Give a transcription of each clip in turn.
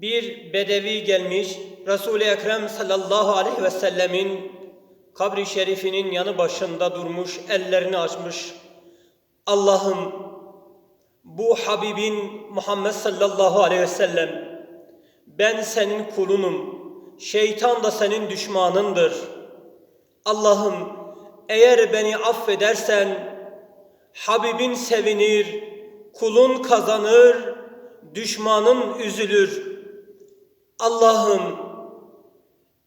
bir bedevi gelmiş Resul-i Ekrem sallallahu aleyhi ve sellemin kabri şerifinin yanı başında durmuş, ellerini açmış. Allah'ım bu Habibin Muhammed sallallahu aleyhi ve sellem ben senin kulunum. Şeytan da senin düşmanındır. Allah'ım eğer beni affedersen Habibin sevinir, kulun kazanır, düşmanın üzülür. Allah'ım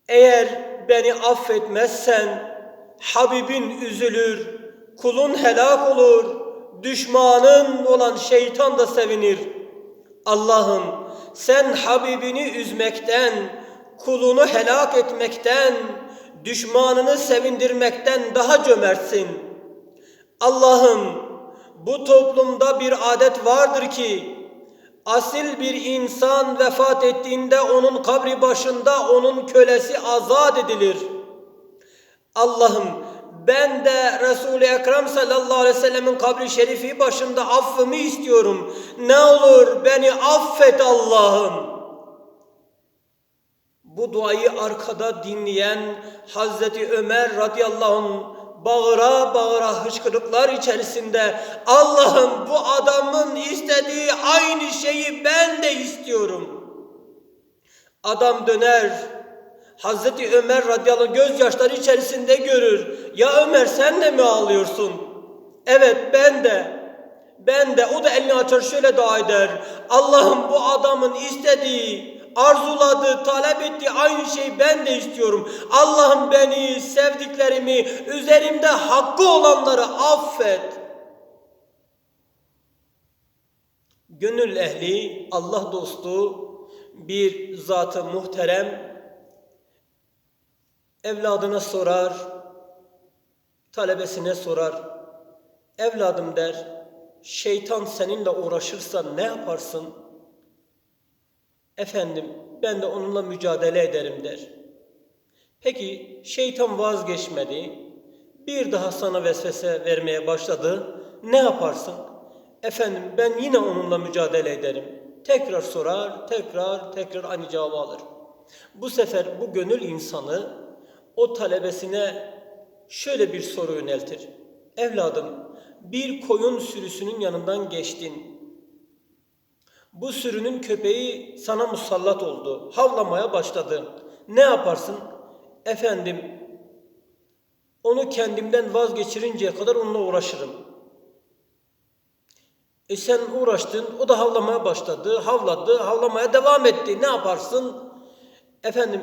eğer beni affetmezsen Habibin üzülür, kulun helak olur, düşmanın olan şeytan da sevinir. Allah'ım sen Habibini üzmekten, kulunu helak etmekten, düşmanını sevindirmekten daha cömertsin. Allah'ım bu toplumda bir adet vardır ki asil bir insan vefat ettiğinde onun kabri başında onun kölesi azat edilir. Allah'ım ben de Resul-i Ekrem sallallahu aleyhi ve sellemin kabri şerifi başında affımı istiyorum. Ne olur beni affet Allah'ım. Bu duayı arkada dinleyen Hazreti Ömer radıyallahu anh bağıra bağıra hıçkırıklar içerisinde Allah'ım bu adamın istediği aynı şeyi ben de istiyorum. Adam döner Hazreti Ömer radıyallahu gözyaşları içerisinde görür. Ya Ömer sen de mi ağlıyorsun? Evet ben de. Ben de. O da elini açar şöyle dua eder. Allah'ım bu adamın istediği, arzuladığı, talep ettiği aynı şeyi ben de istiyorum. Allah'ım beni, sevdiklerimi, üzerimde hakkı olanları affet. Gönül ehli, Allah dostu bir zatı muhterem evladına sorar, talebesine sorar. Evladım der, şeytan seninle uğraşırsa ne yaparsın? Efendim ben de onunla mücadele ederim der. Peki şeytan vazgeçmedi. Bir daha sana vesvese vermeye başladı. Ne yaparsın? Efendim ben yine onunla mücadele ederim. Tekrar sorar, tekrar, tekrar aynı cevabı alır. Bu sefer bu gönül insanı o talebesine şöyle bir soru yöneltir. Evladım bir koyun sürüsünün yanından geçtin. Bu sürünün köpeği sana musallat oldu. Havlamaya başladı. Ne yaparsın? Efendim, onu kendimden vazgeçirinceye kadar onunla uğraşırım. E sen uğraştın, o da havlamaya başladı, havladı, havlamaya devam etti. Ne yaparsın? Efendim,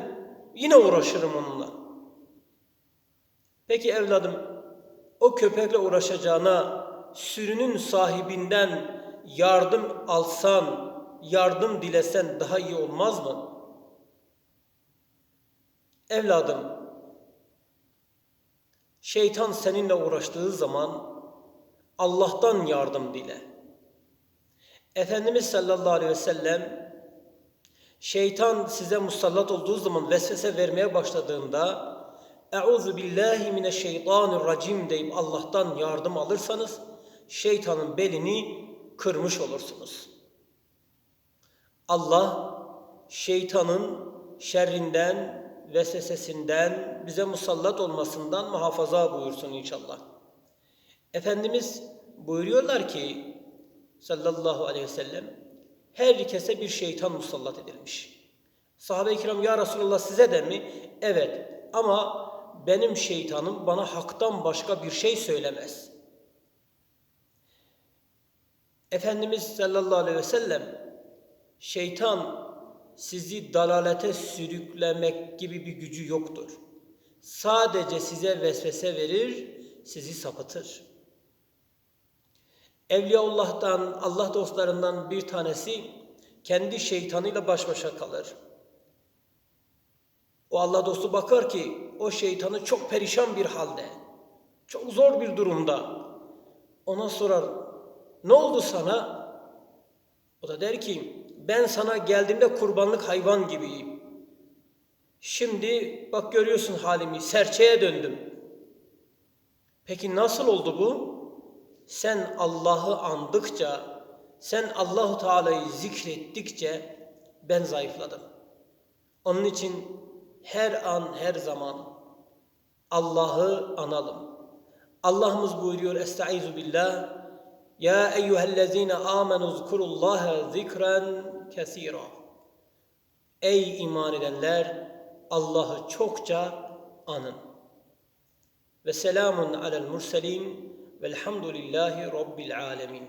yine uğraşırım onunla. Peki evladım, o köpekle uğraşacağına sürünün sahibinden yardım alsan, yardım dilesen daha iyi olmaz mı? Evladım, şeytan seninle uğraştığı zaman Allah'tan yardım dile. Efendimiz sallallahu aleyhi ve sellem şeytan size musallat olduğu zaman vesvese vermeye başladığında Euzu billahi mineşşeytanirracim deyip Allah'tan yardım alırsanız şeytanın belini kırmış olursunuz. Allah şeytanın şerrinden, vesvesesinden, bize musallat olmasından muhafaza buyursun inşallah. Efendimiz buyuruyorlar ki sallallahu aleyhi ve sellem herkese bir şeytan musallat edilmiş. Sahabe-i kiram ya Resulallah size de mi? Evet ama benim şeytanım bana haktan başka bir şey söylemez. Efendimiz sallallahu aleyhi ve sellem şeytan sizi dalalete sürüklemek gibi bir gücü yoktur. Sadece size vesvese verir, sizi sapıtır. Evliyaullah'tan, Allah dostlarından bir tanesi kendi şeytanıyla baş başa kalır. O Allah dostu bakar ki o şeytanı çok perişan bir halde, çok zor bir durumda. Ona sorar, ne oldu sana? O da der ki, ben sana geldiğimde kurbanlık hayvan gibiyim. Şimdi bak görüyorsun halimi, serçeye döndüm. Peki nasıl oldu bu? Sen Allah'ı andıkça, sen Allahu Teala'yı zikrettikçe ben zayıfladım. Onun için her an her zaman Allah'ı analım. Allah'ımız buyuruyor Estaizu billah Ya eyyühellezine amenu zkurullaha zikren kesira Ey iman edenler Allah'ı çokça anın. Ve selamun alel murselin velhamdülillahi rabbil alemin.